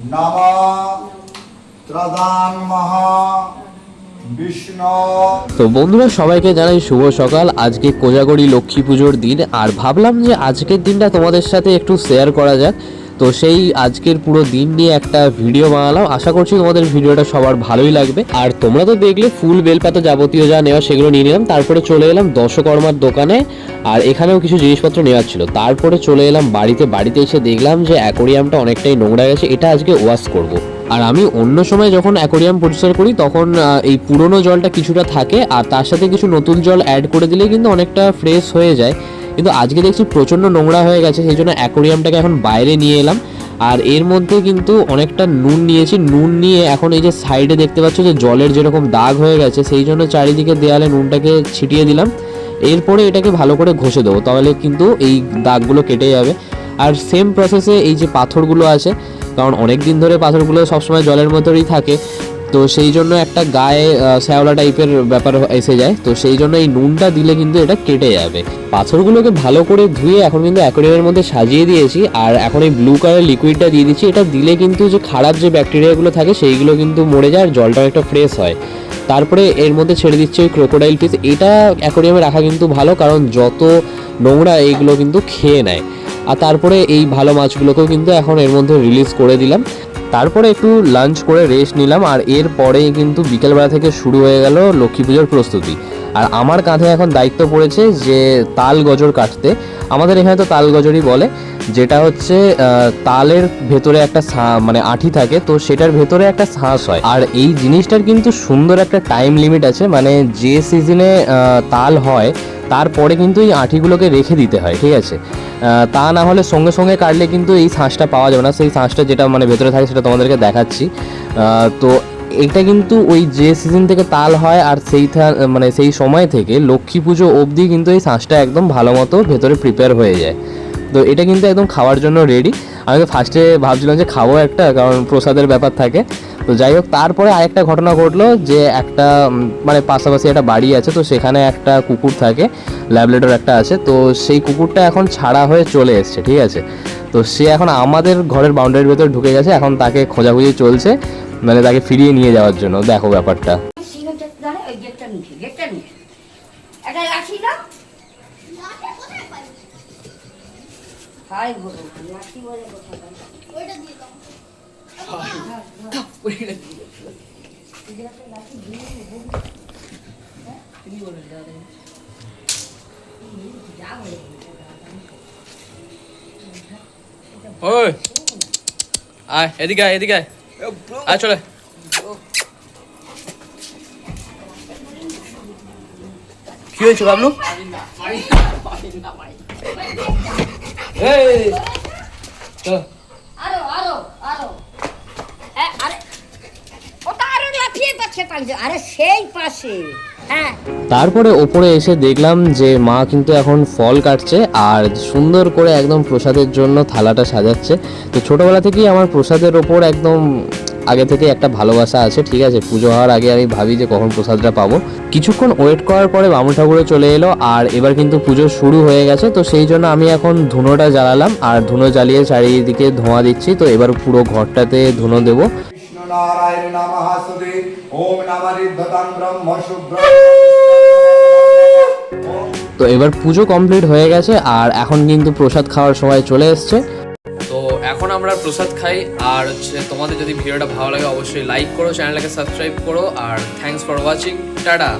নম তো বন্ধুরা, সবাইকে জানাই শুভ সকাল। আজকে কোজাগরি লক্ষ্মী পুজোর দিন, আর ভাবলাম যে আজকের দিনটা তোমাদের সাথে একটু শেয়ার করা যাক। তো সেই আজকের পুরো দিন নিয়ে একটা ভিডিও বানালাম। আশা করছি তোমাদের ভিডিওটা সবার ভালোই লাগবে। আর তোমরা তো দেখলে ফুল বেলপাতা যাবতীয় যা নেওয়া সেগুলো নিয়ে নিলাম। তারপরে চলে এলাম দশকর্মার দোকানে। আর এখানেও কিছু জিনিসপত্র নেওয়ার ছিল। তারপরে চলে এলাম বাড়িতে। বাড়িতে এসে দেখলাম যে অ্যাকোরিয়ামটা অনেকটাই নোংরা গেছে। এটা আজকে ওয়াশ করব। আর আমি অন্য সময় যখন অ্যাকোরিয়াম পরিষ্কার করি, তখন এই পুরনো জলটা কিছুটা থাকে। আর তার সাথে কিছু নতুন জল অ্যাড করে দিলে কিন্তু অনেকটা ফ্রেশ হয়ে যায়। কিন্তু আজকে দেখছি প্রচণ্ড নোংরা হয়ে গেছে, সেই জন্য অ্যাকোরিয়ামটাকে এখন বাইরে নিয়ে এলাম। আর এর মধ্যে কিন্তু অনেকটা নুন নিয়েছি। নুন নিয়ে এখন এই যে সাইডে দেখতে পাচ্ছ যে জলের যেরকম দাগ হয়ে গেছে, সেই জন্য চারিদিকে দেয়ালে নুনটাকে ছিটিয়ে দিলাম। এরপরে এটাকে ভালো করে ঘষে দেবো, তাহলে কিন্তু এই দাগগুলো কেটে যাবে। আর সেম প্রসেসে এই যে পাথরগুলো আছে, কারণ অনেক দিন ধরে পাথরগুলো সবসময় জলের মধ্যেই থাকে। তো সেই জন্য একটা গায়ে শ্যাওলা টাইপের ব্যাপার এসে যায়। তো সেই জন্য এই নুনটা দিলে কিন্তু এটা কেটে যাবে। পাথরগুলোকে ভালো করে ধুয়ে এখন কিন্তু অ্যাকোরিয়ামের মধ্যে সাজিয়ে দিয়েছি। আর এখন এই ব্লু কালার লিকুইডটা দিয়ে দিচ্ছি। এটা দিলে কিন্তু যে খারাপ যে ব্যাকটেরিয়াগুলো থাকে, সেইগুলো কিন্তু মরে যায় আর জলটা একটা ফ্রেশ হয়। তারপরে এর মধ্যে ছেড়ে দিচ্ছে ওই ক্রোকোডাইল পিস এটা অ্যাকোরিয়ামে রাখা কিন্তু ভালো, কারণ যত নোংরা এইগুলো কিন্তু খেয়ে নেয়। আর তারপরে এই ভালো মাছগুলোকেও কিন্তু এখন এর মধ্যে রিলিজ করে দিলাম। তারপরে একটু লাঞ্চ করে রেস্ট নিলাম আর এরপরে কিন্তু বিকেলবেলা থেকে শুরু হয়ে গেল লক্ষ্মী পুজোর প্রস্তুতি। আর আমার কাঁধে এখন দায়িত্ব পড়েছে যে তাল গজর কাটতে। আমাদের এখানে তো তাল গজরই বলে, যেটা হচ্ছে তালের ভেতরে একটা মানে আঠি থাকে, তো সেটার ভেতরে একটা শ্বাস হয়। আর এই জিনিসটার কিন্তু সুন্দর একটা টাইম লিমিট আছে মানে যে সিজনে তাল হয়, তারপরে কিন্তু এই আঠিগুলোকে রেখে দিতে হয়, ঠিক আছে? তা না হলে সঙ্গে সঙ্গে কাটলে কিন্তু এই শাঁসটা পাওয়া যাবে না। সেই শাঁসটা যেটা মানে ভেতরে থাকে সেটা তোমাদেরকে দেখাচ্ছি। তো এটা কিন্তু ওই যে সিজন থেকে তাল হয় আর সেই মানে সেই সময় থেকে লক্ষ্মী পুজো অবধি কিন্তু এই শাঁসটা একদম ভালো মতো ভেতরে প্রিপেয়ার হয়ে যায়। তো এটা কিন্তু একদম খাওয়ার জন্য রেডি আমি তো ফার্স্টে ভাবছিলাম যে খাব একটা, কারণ প্রসাদের ব্যাপার থাকে। তো যাই হোক তারপরে আরেকটা ঘটনা ঘটলো যে একটা মানে পাশাপাশি একটা বাড়ি আছে তো সেখানে একটা কুকুর থাকে ল্যাবলেটর একটা আছে তো সেই কুকুরটা এখন ছাড়া হয়ে চলে এসছে ঠিক আছে? তো সে এখন আমাদের ঘরের বাউন্ডারির ভেতর ঢুকে গেছে এখন তাকে খোঁজাখুঁজি চলছে মানে তাকে ফিরিয়ে নিয়ে যাওয়ার জন্য। দেখো ব্যাপারটা। হাই বলো লাঠি বলে কথা বলে। ওই আয় এদিকে আয় এদিকে আয়। আয় চলে। কি হয়েছে বাবলু? এই আরও আরও আরও এ, আরে ওটা আরও লাফিয়ে পাচ্ছে পালিয়ে আরে সেই পাশে হ্যাঁ তারপরে ওপরে এসে দেখলাম যে মা কিন্তু এখন ফল কাটছে আর সুন্দর করে একদম প্রসাদের জন্য থালাটা সাজাচ্ছে। তো ছোটবেলা থেকেই আমার প্রসাদের ওপর একদম আগে থেকে একটা ভালোবাসা আছে, ঠিক আছে? পুজো হওয়ার আগে আমি ভাবি যে কখন প্রসাদটা পাবো। কিছুক্ষণ ওয়েট করার পরে বামুন ঠাকুরে চলে এলো আর এবার কিন্তু পুজো শুরু হয়ে গেছে। তো সেই জন্য আমি এখন ধুনোটা জ্বালালাম আর ধুনো জ্বালিয়ে চারিদিকে ধোঁয়া দিচ্ছি। তো এবার পুরো ঘরটাতে ধুনো দেবো। নারায়ণ নমঃ সুদে ওম নামারিদ্ধতাং ব্রহ্ম শুভ্র তো এবার পুজো কমপ্লিট হয়ে গেছে আর এখন কিন্তু প্রসাদ খাওয়ার সময় চলে এসছে। তো এখন আমরা প্রসাদ খাই আর হচ্ছে তোমাদের যদি ভিডিওটা ভালো লাগে অবশ্যই লাইক করো চ্যানেলটাকে সাবস্ক্রাইব করো আর থ্যাংকস ফর ওয়াচিং টাটা!